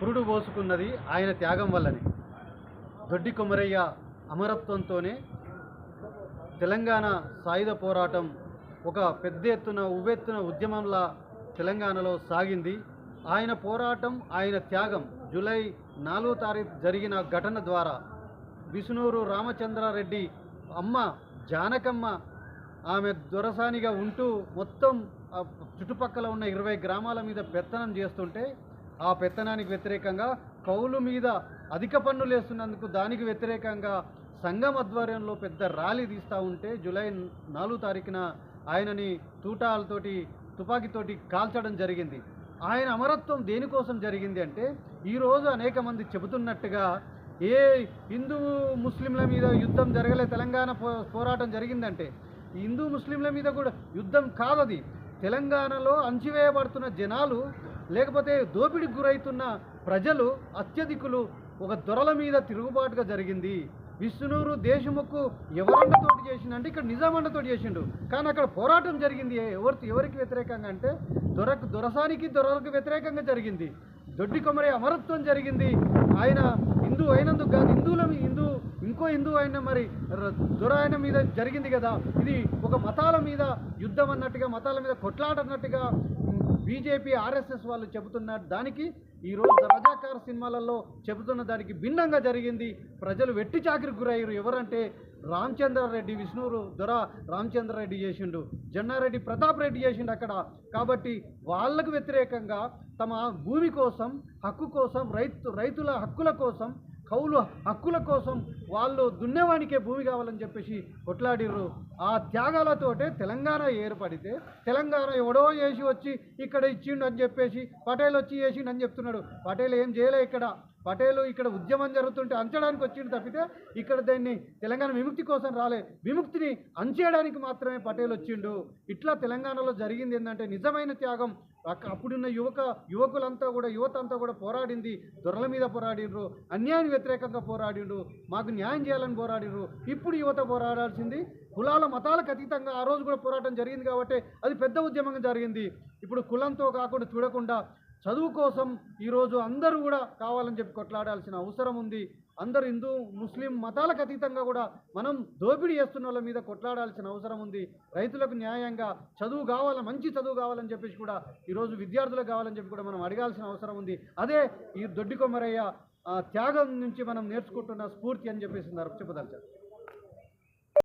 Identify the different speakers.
Speaker 1: పురుడు పోసుకున్నది ఆయన త్యాగం వల్లనే. దొడ్డి కొమరయ్య అమరత్వంతోనే తెలంగాణ సాయుధ పోరాటం ఒక పెద్ద ఎత్తున ఉవ్వెత్తున ఉద్యమంలా తెలంగాణలో సాగింది. ఆయన పోరాటం ఆయన త్యాగం జూలై నాలుగో తారీఖు జరిగిన ఘటన ద్వారా విష్ణూరు రామచంద్రారెడ్డి అమ్మ జానకమ్మ ఆమె దొరసానిగా ఉంటూ మొత్తం చుట్టుపక్కల ఉన్న ఇరవై గ్రామాల మీద పెత్తనం చేస్తుంటే ఆ పెత్తనానికి వ్యతిరేకంగా కౌలు మీద అధిక పన్నులు వేస్తున్నందుకు దానికి వ్యతిరేకంగా సంఘం ఆధ్వర్యంలో పెద్ద ర్యాలీ తీస్తూ ఉంటే జూలై నాలుగు తారీఖున ఆయనని తూటాలతోటి తుపాకీతోటి కాల్చడం జరిగింది. ఆయన అమరత్వం దేనికోసం జరిగింది అంటే ఈరోజు అనేక మంది చెబుతున్నట్టుగా ఏ హిందూ ముస్లింల మీద యుద్ధం జరగలే తెలంగాణ పో పోరాటం జరిగిందంటే హిందూ ముస్లింల మీద కూడా యుద్ధం కాదది. తెలంగాణలో అంచివేయబడుతున్న జనాలు లేకపోతే దోపిడికి గురవుతున్న ప్రజలు అత్యధికులు ఒక దొరల మీద తిరుగుబాటుగా జరిగింది. విష్ణునూరు దేశముక్కు ఎవరండతోటి చేసిండంటే ఇక్కడ నిజామండతోటి చేసిండు. కానీ అక్కడ పోరాటం జరిగింది. ఎవరికి ఎవరికి వ్యతిరేకంగా అంటే దొరకు దొరసానికి దొరలకు వ్యతిరేకంగా జరిగింది. దొడ్డి కొమరి అమరత్వం జరిగింది. ఆయన హిందూ అయినందుకు కాదు హిందువుల మీ- హిందూ ఇంకో హిందూ అయిన మరి ర- దొర ఆయన మీద జరిగింది కదా. ఇది ఒక మతాల మీద యుద్ధం అన్నట్టుగా మతాల మీద కొట్లాట అన్నట్టుగా బీజేపీ ఆర్ఎస్ఎస్ వాళ్ళు చెబుతున్న దానికి. ఈరోజు రజాకార్ సినిమాలలో చెబుతున్న దానికి భిన్నంగా జరిగింది. ప్రజలు వెట్టి చాకిరి గురయ్యారు. ఎవరంటే రామచంద్రారెడ్డి విష్ణురు దొర రామచంద్రారెడ్డి చేసిండు. జన్నారెడ్డి ప్రతాప్ రెడ్డి చేసిండు అక్కడ. కాబట్టి వాళ్ళకు వ్యతిరేకంగా తమ భూమి కోసం హక్కు కోసం రైతు రైతుల హక్కుల కోసం కౌలు హక్కుల కోసం వాళ్ళు దున్నేవానికే భూమి కావాలని చెప్పేసి కొట్లాడిర్రు. ఆ త్యాగాలతోటే తెలంగాణ ఏర్పడితే తెలంగాణ ఎవడో చేసి వచ్చి ఇక్కడ ఇచ్చిండు అని చెప్పేసి పటేల్ వచ్చి చేసిండు అని చెప్తున్నాడు. పటేల్ ఏం చేయలే ఇక్కడ. పటేలు ఇక్కడ ఉద్యమం జరుగుతుంటే అంచడానికి వచ్చిండు తప్పితే ఇక్కడ దాన్ని తెలంగాణ విముక్తి కోసం రాలే. విముక్తిని అంచేయడానికి మాత్రమే పటేల్ వచ్చిండు. ఇట్లా తెలంగాణలో జరిగింది ఏంటంటే నిజమైన త్యాగం. అప్పుడున్న యువక యువకులంతా కూడా యువత అంతా కూడా పోరాడింది. దొరల మీద పోరాడిండ్రు. అన్యాయానికి వ్యతిరేకంగా పోరాడిండ్రు. మాకు న్యాయం చేయాలని పోరాడిండ్రు. ఇప్పుడు యువత పోరాడాల్సింది కులాల మతాలకు అతీతంగా ఆ రోజు కూడా పోరాటం జరిగింది కాబట్టి అది పెద్ద ఉద్యమంగా జరిగింది. ఇప్పుడు కులంతో కాకుండా చూడకుండా చదువు కోసం ఈరోజు అందరూ కూడా కావాలని చెప్పి కొట్లాడాల్సిన అవసరం ఉంది. అందరు హిందూ ముస్లిం మతాలకు అతీతంగా కూడా మనం దోపిడీ చేస్తున్న వాళ్ళ మీద కొట్లాడాల్సిన అవసరం ఉంది. రైతులకు న్యాయంగా చదువు కావాలి మంచి చదువు కావాలని చెప్పేసి కూడా ఈరోజు విద్యార్థులకు కావాలని చెప్పి కూడా మనం అడగాల్సిన అవసరం ఉంది. అదే ఈ దొడ్డి కొమ్మరయ్య త్యాగం నుంచి మనం నేర్చుకుంటున్న స్ఫూర్తి అని చెప్పేసి చెప్పదలిచారు